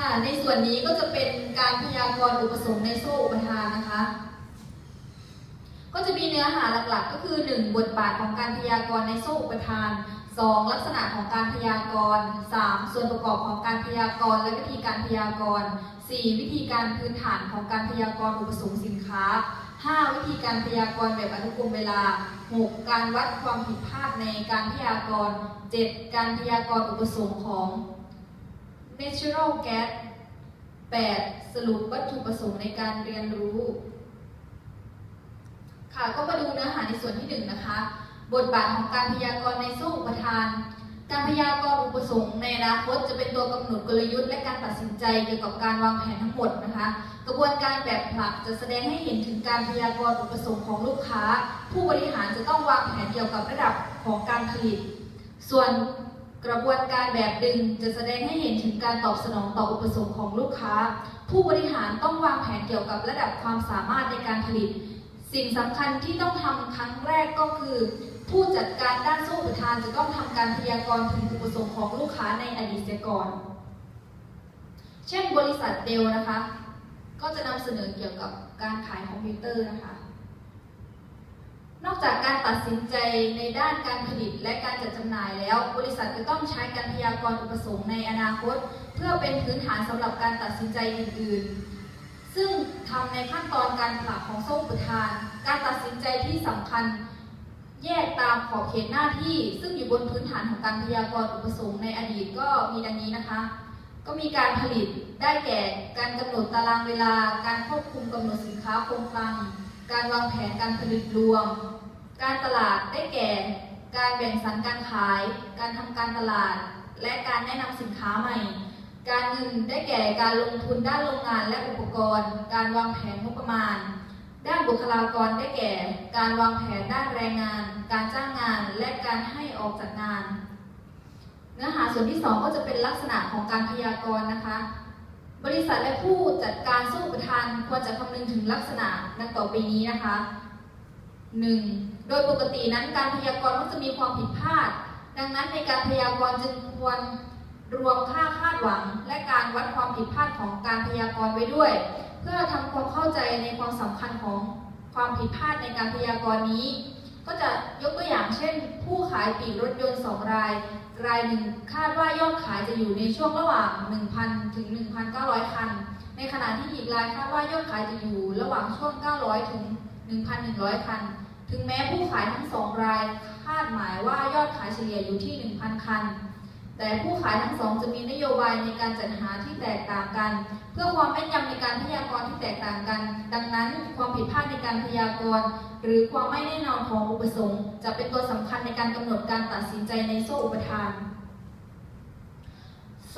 ค่ะ ในส่วนนี้ก็จะเป็นการพยากรณ์อุปสงค์ในโซ่อุปทานนะคะ ก็จะมีเนื้อหาหลักๆ ก็คือ 1. บทบาทของการพยากรณ์ในโซ่อุปทาน 2. ลักษณะของการพยากรณ์ 3. ส่วนประกอบของการพยากรณ์และวิธีการพยากรณ์ 4. วิธีการพื้นฐานของการพยากรณ์อุปสงค์สินค้า 5. วิธีการพยากรณ์แบบอนุกรมเวลา 6. การวัดความผิดพลาดในการพยากรณ์ 7. การพยากรณ์อุปสงค์ของ natural gas 8. สรุปวัตถุประสงค์ในการเรียนรู้ ค่ะก็มาดูเนื้อหาในส่วนที่หนึ่งนะคะ บทบาทของการพยากรณ์ในโซ่อุปทาน การพยากรณ์อุปสงค์ในอนาคตจะเป็นตัวกำหนดกลยุทธ์และการตัดสินใจเกี่ยวกับการวางแผนทั้งหมดนะคะ กระบวนการแบบผลักจะแสดงให้เห็นถึงการพยากรณ์อุปสงค์ของลูกค้า ผู้บริหารจะต้องวางแผนเกี่ยวกับระดับของการผลิต ส่วน กระบวนการแบบดึงจะแสดงให้เห็นถึงการตอบสนองต่ออุปสงค์ของลูกค้า ผู้บริหารต้องวางแผนเกี่ยวกับระดับความสามารถในการผลิต สิ่งสำคัญที่ต้องทำครั้งแรกก็คือ ผู้จัดการด้านโซ่อุปทานจะต้องทำการพยากรณ์ถึงอุปสงค์ของลูกค้าในอดีตเสียก่อน เช่นบริษัทเดลนะคะ ก็จะนำเสนอเกี่ยวกับการขายคอมพิวเตอร์นะคะ นอกจากการตัดสินใจในด้านการผลิตและการจัดจำหน่ายแล้ว บริษัทจะต้องใช้การพยากรณ์อุปสงค์ในอนาคต เพื่อเป็นพื้นฐานสำหรับการตัดสินใจอื่น ๆ ซึ่งทำในขั้นตอนการผลักของโซ่อุปทาน การตัดสินใจที่สำคัญ แยกตามขอบเขตหน้าที่ ซึ่งอยู่บนพื้นฐานของการพยากรณ์อุปสงค์ในอดีตก็มีดังนี้นะคะ ก็มีการผลิตได้แก่การกำหนดตารางเวลา การควบคุมกำหนดสินค้าคงคลัง การวางแผนการผลิตรวม การตลาดได้แก่ การแบ่งสรรการขาย การทำการตลาด และการแนะนำสินค้าใหม่ การเงินได้แก่การลงทุนด้านโรงงานและอุปกรณ์ การวางแผนงบประมาณ ด้านบุคลากรได้แก่ การวางแผนด้านแรงงาน การจ้างงาน และการให้ออกจากงาน เนื้อหาส่วนที่ 2 ก็จะเป็นลักษณะของการพยากรณ์นะคะ บริษัทและผู้จัดการสู้อุปทานควรจะคำนึงถึงลักษณะดังต่อไปนี้นะคะ 1. โดยปกตินั้นการพยากรณ์มักจะมีความผิดพลาด ดังนั้นในการพยากรณ์จึงควรรวมค่าคาดหวัง และการวัดความผิดพลาดของการพยากรณ์ไว้ด้วย เพื่อทำความเข้าใจในความสำคัญของความผิดพลาดในการพยากรณ์นี้ ก็จะยกตัวอย่างเช่น ผู้ขายปีกรถยนต์ 2 ราย รายหนึ่งคาดว่ายอดขายจะอยู่ในช่วงระหว่าง 1,000 ถึง 1,900 คัน ในขณะที่อีกรายคาดว่ายอดขายจะอยู่ระหว่างช่วง 900 ถึง 1,100 คัน ถึงแม้ผู้ขายทั้งสองรายคาดหมายว่ายอดขายเฉลี่ยอยู่ที่ 1,000 คัน แต่ผู้ขายทั้งสองจะมีนโยบายในการจัดหาที่แตกต่างกัน เพื่อความแม่นยำในการพยากรณ์ที่แตกต่างกัน ดังนั้นความผิดพลาดในการพยากรณ์ หรือความไม่แน่นอนของอุปสงค์ จะเป็นตัวสำคัญในการกำหนดการตัดสินใจในโซ่อุปทาน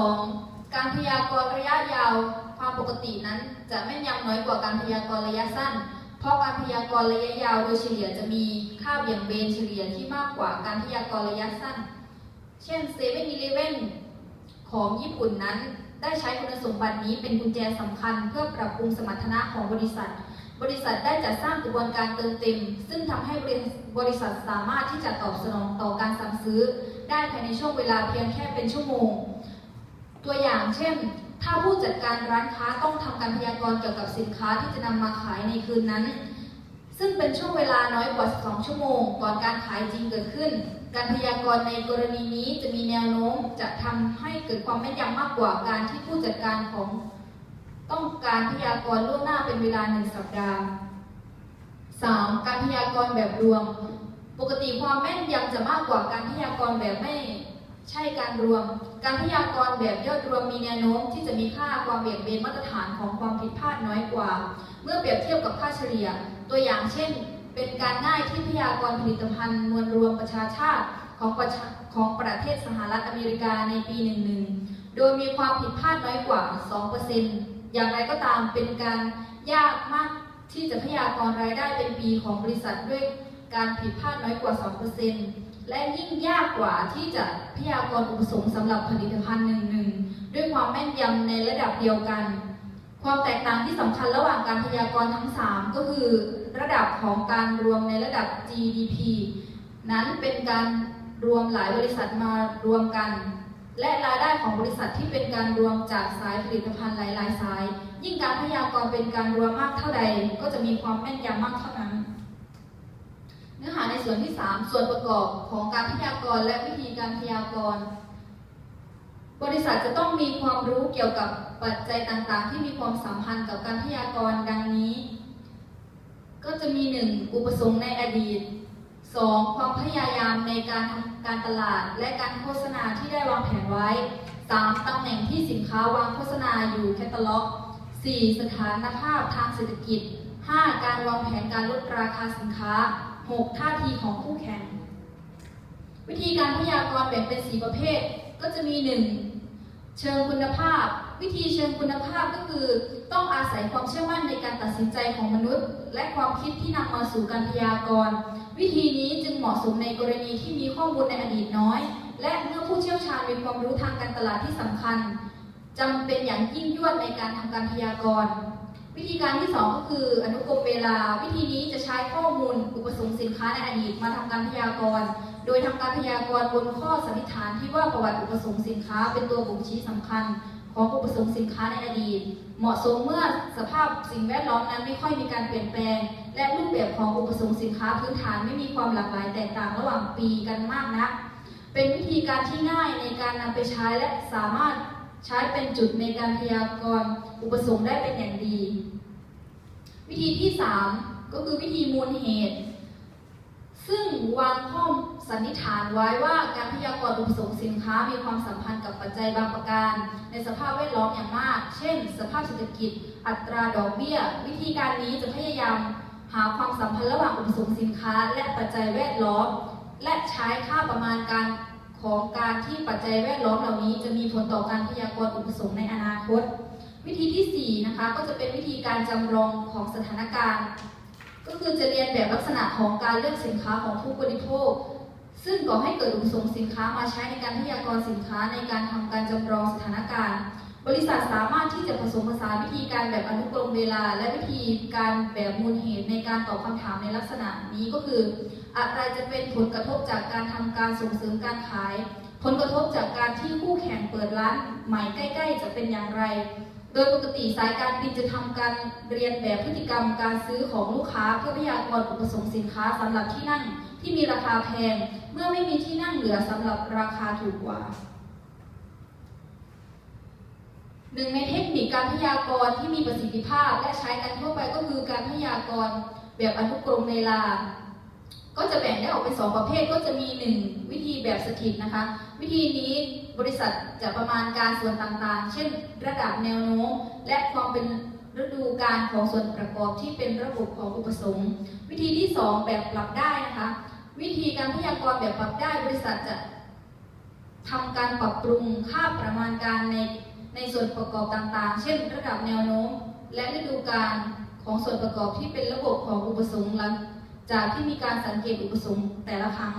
2. การพยากรณ์ระยะยาว ความปกตินั้นจะแม่นยำน้อยกว่าการพยากรณ์ระยะสั้น เพราะการพยากรณ์ระยะยาวโดยเฉลี่ยจะมีค่าเบี่ยงเบนเฉลี่ยที่มากกว่าการพยากรณ์ระยะสั้น เช่นเซเว่นอีเลเว่นของญี่ปุ่นนั้น ได้ใช้คุณสมบัตินี้เป็นกุญแจสำคัญ เพื่อปรับปรุงสมรรถนะของบริษัท บริษัทได้จัดสร้างกระบวนการเติมเต็ม ซึ่งทำให้บริษัทสามารถที่จะตอบสนองต่อการสั่งซื้อ ได้ภายในช่วงเวลาเพียงแค่เป็นชั่วโมง ตัวอย่างเช่น ถ้าผู้จัดการร้านค้าต้องทำการพยากรณ์เกี่ยวกับสินค้าที่จะนำมาขายในคืนนั้น ซึ่งเป็นช่วงเวลาน้อยกว่า2ชั่วโมง ก่อนการขายจริงเกิดขึ้น การพยากรณ์ในกรณีนี้จะมีแนวโน้มจะทำให้เกิดความแม่นยำมากกว่าการที่ผู้จัดการของ ต้องการพยากรณ์ล่วงหน้าเป็นเวลาหนึ่งสัปดาห์ 3. การพยากรณ์แบบรวม ปกติความแม่นยำจะมากกว่าการพยากรณ์แบบไม่ใช่การรวม การพยากรณ์แบบยอดรวมมีแนวโน้มที่จะมีค่าความเบี่ยงเบนมาตรฐานของความผิดพลาดน้อยกว่า เมื่อเปรียบเทียบกับค่าเฉลี่ย ตัวอย่างเช่น เป็นการง่ายที่พยากรณ์ผลิตภัณฑ์มวลรวมประชาชาติของประชาของประเทศสหรัฐอเมริกาในปี11โดยมีความผิดพลาดน้อยกว่า 2%อย่างไรก็ตามเป็นการยากมากที่จะพยากรณ์รายได้เป็นปีของบริษัทด้วยการผิดพลาดน้อยกว่า 2% และยิ่งยากกว่าที่จะพยากรณ์อุปสงค์สำหรับผลิตภัณฑ์หนึ่งๆด้วยความแม่นยำในระดับเดียวกัน ความแตกต่างที่สำคัญระหว่างการพยากรณ์ทั้ง 3 ก็คือ ระดับของการรวมในระดับ GDP นั้นเป็นการรวมหลายบริษัทมารวมกัน และรายได้ของบริษัทที่เป็นการรวมจากสายผลิตภัณฑ์หลายๆสาย ยิ่งการพยากรณ์เป็นการรวมมากเท่าใด ก็จะมีความแม่นยำมากเท่านั้น เนื้อหาในส่วนที่ 3 ส่วนประกอบของการพยากรณ์และวิธีการพยากรณ์ บริษัทจะต้องมีความรู้เกี่ยวกับปัจจัยต่างๆ ที่มีความสัมพันธ์กับการพยากรณ์ดังนี้ ก็จะมี 1. อุปสงค์ในอดีต 2. ความพยายามในการทำการตลาด และการโฆษณาที่ได้วางแผนไว้ 3. ตำแหน่งที่สินค้าวางโฆษณาอยู่แคตตาล็อก 4. สถานภาพทางเศรษฐกิจ 5. การวางแผนการลดราคาสินค้า 6. ท่าทีของคู่แข่ง วิธีการพยากรณ์แบ่งเป็น 4 ประเภท ก็จะมี 1. เชิงคุณภาพ วิธีเชิงคุณภาพก็คือ ต้องอาศัยความเชื่อมั่นในการตัดสินใจของมนุษย์ และความคิดที่นำมาสู่การพยากรณ์ วิธีนี้จึงเหมาะสมในกรณีที่มีข้อมูลในอดีตน้อย และเมื่อผู้เชี่ยวชาญมีความรู้ทางการตลาดที่สำคัญจำเป็นอย่างยิ่งยวดในการทำการพยากรณ์ วิธีการที่ 2 ก็คืออนุกรมเวลา วิธีนี้จะใช้ข้อมูลอุปสงค์สินค้าในอดีตมาทำการพยากรณ์ โดยทำการพยากรณ์บนข้อสันนิษฐานที่ว่าประวัติอุปสงค์สินค้า เป็นตัวบ่งชี้สำคัญ ของอุปสงค์สินค้าในอดีต เหมาะสมเมื่อสภาพสิ่งแวดล้อมนั้นไม่ค่อยมีการเปลี่ยนแปลง และรูปแบบของอุปสงค์สินค้าพื้นฐานไม่มีความหลากหลายแตกต่างระหว่างปีกันมากนักเป็นวิธีการที่ง่ายในการนำไปใช้และสามารถ ใช้เป็นจุดในการพยากรณ์อุปสงค์ได้เป็นอย่างดี วิธีที่ 3 ก็คือวิธีมูลเหตุ ซึ่งวางข้อสันนิษฐานไว้ว่าการพยากรณ์อุปสงค์สินค้ามีความสัมพันธ์กับปัจจัยบางประการ ในสภาพแวดล้อมอย่างมาก เช่น สภาพเศรษฐกิจ อัตราดอกเบี้ย วิธีการนี้จะพยายามหาความสัมพันธ์ระหว่างอุปสงค์สินค้า และปัจจัยแวดล้อม และใช้ค่าประมาณการ ของการที่ปัจจัยแวดล้อมเหล่านี้ จะมีผลต่อการพยากรณ์อุปสงค์ในอนาคต วิธีที่4นะคะก็จะเป็นวิธีการจำลองของสถานการณ์ ก็คือจะเรียนแบบลักษณะของการเลือกสินค้าของผู้บริโภค ซึ่งก่อให้เกิดอุปสงค์สินค้ามาใช้ในการพยากรณ์สินค้าในการทำการจำลองสถานการณ์บริษัทสามารถที่จะผสมผสานวิธีการแบบอนุกรมเวลา และวิธีการแบบมูลเหตุในการตอบคำถามในลักษณะนี้ก็คือ อะไรจะเป็นผลกระทบจากการทำการส่งเสริมการขาย ผลกระทบจากการที่คู่แข่งเปิดร้านใหม่ใกล้ ๆ จะเป็นอย่างไร โดยปกติสายการบินจะทำการเรียนแบบพฤติกรรมการซื้อของลูกค้าเพื่อพยากรณ์อุปสงค์สินค้าสำหรับที่นั่งที่มีราคาแพง เมื่อไม่มีที่นั่งเหลือสำหรับราคาถูกกว่าหนึ่งในเทคนิคการพยากรณ์ที่มีประสิทธิภาพและใช้กันทั่วไปก็คือการพยากรณ์แบบอนุกรมเวลา ก็จะแบ่งได้ออกเป็นสองประเภทก็จะมีหนึ่งวิธีแบบสถิตนะคะ วิธีนี้บริษัทจะประมาณการส่วนต่างๆ เช่น ระดับแนวโน้มและความเป็นฤดูการของส่วนประกอบที่เป็นระบบของอุปสงค์วิธีที่สองแบบปรับได้นะคะ วิธีการพยากรณ์แบบปรับได้บริษัทจะทำการปรับปรุงค่าประมาณการในในส่วนประกอบต่างๆ เช่น ระดับแนวโน้ม และฤดูการของส่วนประกอบที่เป็นระบบของอุปสงค์หลัง จากที่มีการสังเกตอุปสงค์แต่ละครั้ง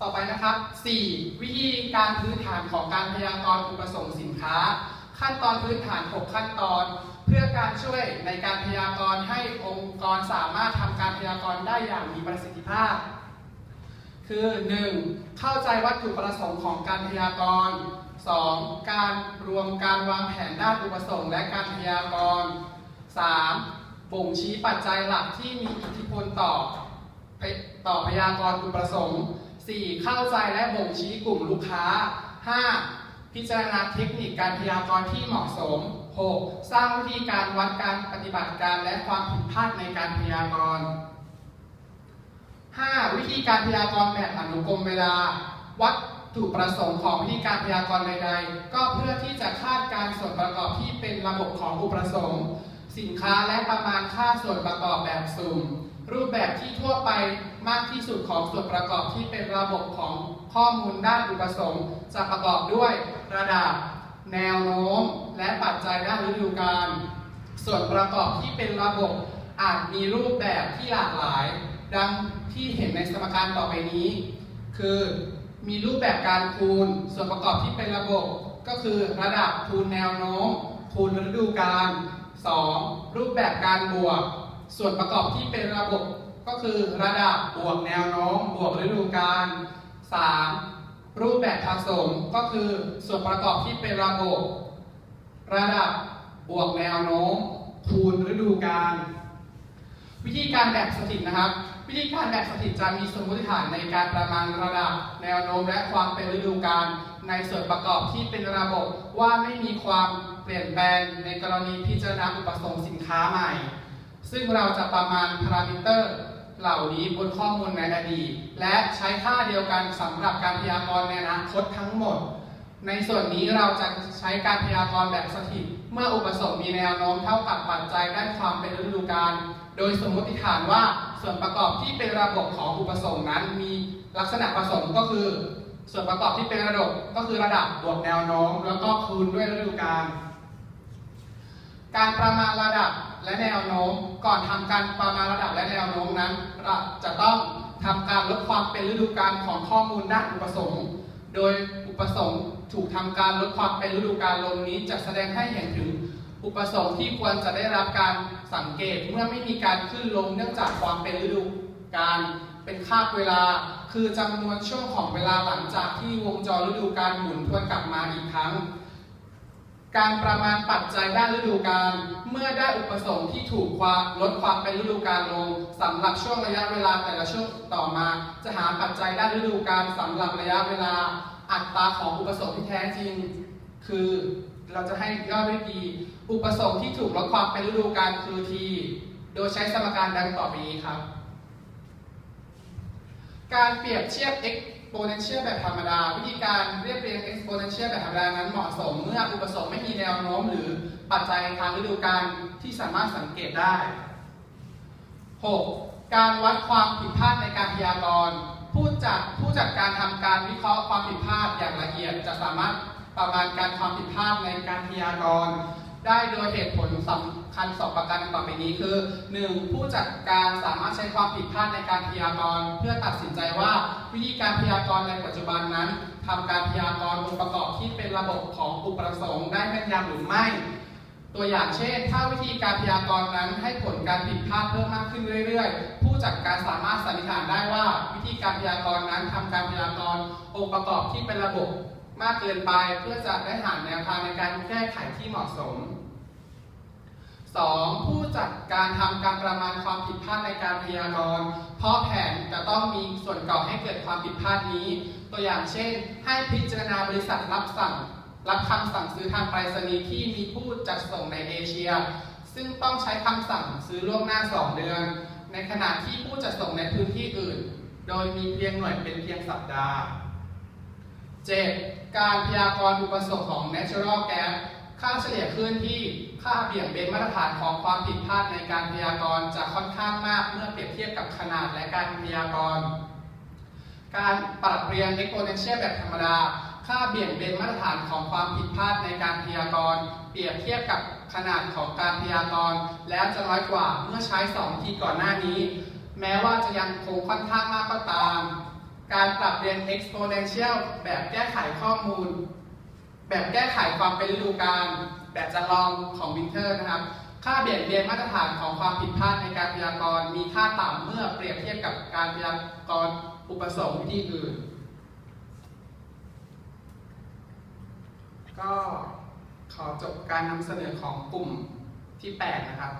ต่อไปนะครับ 4. วิธีการพื้นฐานของการพยากรณ์อุปสงค์สินค้า ขั้นตอนพื้นฐาน 6 ขั้นตอน เพื่อการช่วยในการพยากรณ์ให้องค์กรสามารถทำการพยากรณ์ได้อย่างมีประสิทธิภาพ คือ 1. เข้าใจวัตถุประสงค์ของการพยากรณ์ 2. การรวมการวางแผนด้านอุปสงค์และการพยากรณ์ 3. บ่งชี้ปัจจัยหลักที่มีอิทธิพลต่อต่อพยากรณ์อุประสงค์ 4. เข้าใจและบ่งชี้กลุ่มลูกค้า 5. พิจารณาเทคนิคการพยากรณ์ที่เหมาะสม 6. สร้างวิธีการวัดการปฏิบัติการและความผิดพลาดในการพยากรณ์ 5. วิธีการพยากรณ์แบบอนุกรมเวลา วัตถุประสงค์ของวิธีการพยากรณ์ใดๆ ก็เพื่อที่จะคาดการณ์ส่วนประกอบที่เป็นระบบของอุปสงค์ สินค้าและประมาณค่าส่วนประกอบแบบสุ่ม รูปแบบที่ทั่วไปมากที่สุดของส่วนประกอบที่เป็นระบบของข้อมูลด้านอุปสงค์จะประกอบด้วยระดับ แนวโน้ม และปัจจัยด้านฤดูกาลส่วนประกอบที่เป็นระบบอาจมีรูปแบบที่หลากหลาย ดังที่เห็นในสมการต่อไปนี้ คือมีรูปแบบการคูณ ส่วนประกอบที่เป็นระบบ ก็คือระดับคูณแนวโน้มคูณฤดูกาล 2. รูปแบบการบวก ส่วนประกอบที่เป็นระบบก็คือระดับบวกแนวโน้มบวกฤดูกาล 3. รูปแบบผสมก็คือส่วนประกอบที่เป็นระบบ ระดับบวกแนวโน้มคูณฤดูกาลวิธีการแบบสถิตนะครับ วิธีการแบบสถิตจะมีสมมติฐานในการประมาณระดับ แนวโน้มและความเป็นฤดูกาลในส่วนประกอบที่เป็นระบบว่าไม่มีความ ลี่ยนแปลงในกรณีพิจารณาอุปสงค์สินค้าใหม่ ซึ่งเราจะประมาณพารามิเตอร์เหล่านี้บนข้อมูลในอดีต และใช้ค่าเดียวกันสำหรับการพยากรณ์ในอนาคตทั้งหมด ในส่วนนี้เราจะใช้การพยากรณ์แบบสถิต เมื่ออุปสงค์มีแนวโน้มเท่ากับปัจจัยด้านความเป็นฤดูกาลโดยสมมติฐานว่าส่วนประกอบที่เป็นระบบของอุปสงค์นั้นมีลักษณะผสมก็คือ ส่วนประกอบที่เป็นระดับก็คือระดับบวกแนวโน้มแล้วก็คูณด้วยฤดูกาล การประมาณระดับและแนวโน้ม ก่อนทำการประมาณระดับและแนวโน้มนั้นเราจะต้องทำการลดความเป็นฤดูกาลของข้อมูลด้านอุปสงค์ โดยอุปสงค์ถูกทำการลดความเป็นฤดูกาลลงนี้จะแสดงให้เห็นถึงอุปสงค์ที่ควรจะได้รับการสังเกตเมื่อไม่มีการขึ้นลงเนื่องจากความเป็นฤดูกาลเป็นคาบเวลา คือจำนวนช่วงของเวลาหลังจากที่วงจรฤดูกาลหมุนทวนกลับมาอีกครั้ง การประมาณปัจจัยด้านฤดูกาลเมื่อได้อุปสงค์ที่ถูกความลดความเป็นฤดูกาลลงสำหรับช่วงระยะเวลาแต่ละช่วงต่อมา จะหาปัจจัยด้านฤดูกาลสำหรับระยะเวลาอัตราของอุปสงค์ที่แท้จริง คือเราจะให้ย่อด้วย t อุปสงค์ที่ถูกลดความเป็นฤดูกาลคือ t โดยใช้สมการดังต่อไปนี้ครับ การเปรียบเทียบ exponential แบบธรรมดา วิธีการเรียบเรียง exponential แบบธรรมดานั้นเหมาะสม เมื่ออุปสงค์ไม่มีแนวโน้มหรือปัจจัยทางฤดูกาลที่สามารถสังเกตได้ 6. การวัดความผิดพลาดในการพยากรณ์ผู้จัดผู้จัดการทำการวิเคราะห์ความผิดพลาดอย่างละเอียด จะสามารถประมาณการความผิดพลาดในการพยากรณ์ ได้โดยเหตุผลสำคัญสองประการต่อไปนี้คือ 1. ผู้จัดการสามารถใช้ความผิดพลาดในการพยากรณ์เพื่อตัดสินใจว่าวิธีการพยากรณ์ในปัจจุบันนั้นทำการพยากรณ์องค์ประกอบที่เป็นระบบของอุปสงค์ได้แม่นยำหรือไม่ ตัวอย่างเช่น ถ้าวิธีการพยากรณ์นั้นให้ผลการผิดพลาดเพิ่มมากขึ้นเรื่อย ๆ ผู้จัดการสามารถสันนิษฐานได้ว่า วิธีการพยากรณ์นั้นทำการพยากรณ์องค์ประกอบที่เป็นระบบ มากเกินไปเพื่อจะได้หาแนวทางในการแก้ไขที่เหมาะสม 2. ผู้จัดการทำการประมาณความผิดพลาดในการพยากรณ์เพราะแผนจะต้องมีส่วนก่อให้เกิดความผิดพลาดนี้ ตัวอย่างเช่น ให้พิจารณาบริษัทรับสั่ง รับคำสั่งซื้อทางไปรษณีย์ที่มีผู้จัดส่งในเอเชีย ซึ่งต้องใช้คำสั่งซื้อล่วงหน้า 2 เดือน ในขณะที่ผู้จัดส่งในพื้นที่อื่น โดยมีเพียงหน่วยเป็นเพียงสัปดาห์ 7. การพยากรณ์อุปสงค์ของ natural gas ค่าเฉลี่ยคลื่นที่ค่าเบี่ยงเบนมาตรฐานของความผิดพลาดในการพยากรณ์จะค่อนข้างมากเมื่อเปรียบเทียบกับขนาดและการพยากรณ์ การปรับเรียง exponential แบบธรรมดา ค่าเบี่ยงเบนมาตรฐานของความผิดพลาดในการพยากรณ์เปรียบเทียบกับขนาดของการพยากรณ์แล้วจะน้อยกว่าเมื่อใช้2ทีก่อนหน้านี้ แม้ว่าจะยังคงค่อนข้างมากก็ตาม การปรับเรียน exponential แบบแก้ไขข้อมูล แบบแก้ไขความเป็นฤดูกาลแบบจำลองของวินเทอร์นะครับ ค่าเบี่ยงเบนมาตรฐานของความผิดพลาดในการพยากรณ์มีค่าต่ำเมื่อเปรียบเทียบกับการพยากรณ์อุปสงค์วิธีอื่น ก็ขอจบการนำเสนอของกลุ่มที่ 8 นะครับ